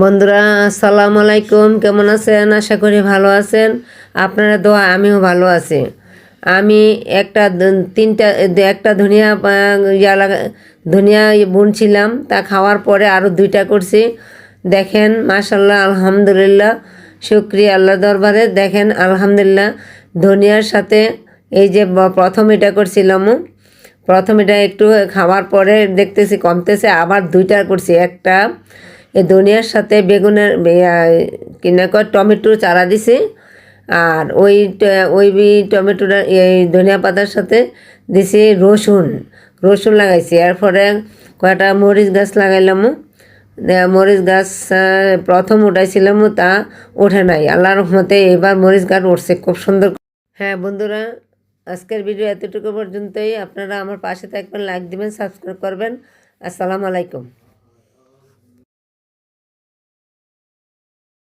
বন্ধুরা, আসসালামু আলাইকুম। কেমন আছেন? আশা করি ভালো আছেন। আপনারা দোয়া, আমিও ভালো আছি। আমি একটা তিনটা একটা ধনিয়া ইয়া ধনিয়া বুনছিলাম। তা খাওয়ার পরে আরও দুইটা করছি। দেখেন মাশাল্লাহ আলহামদুলিল্লাহ, শুক্রিয়া আল্লাহ দরবারে। দেখেন, আলহামদুলিল্লাহ, ধনিয়ার সাথে এই যে প্রথম এটা করছিলাম। প্রথম এটা একটু খাওয়ার পরে দেখতেছি, কমতেছে, আবার দুইটা করছি। একটা এই ধনিয়ার সাথে বেগুনের কিনা কয় টমেটো চারা দিছি। আর ওই ওই টমেটোটা এই ধনিয়া পাতার সাথে দিছি রসুন। রসুন লাগাইছি। এরপরে কয়েকটা মরিচ গাছ লাগাইলাম। মরিচ গাছ প্রথম উঠাইছিলাম, তা ওঠে নাই। আল্লাহ রহমতে এবার মরিচ গাছ উঠছে, খুব সুন্দর। হ্যাঁ বন্ধুরা, আজকের ভিডিও এতটুকু পর্যন্তই। আপনারা আমার পাশে থাকবেন, লাইক দিবেন, সাবস্ক্রাইব করবেন। আসসালামু আলাইকুম।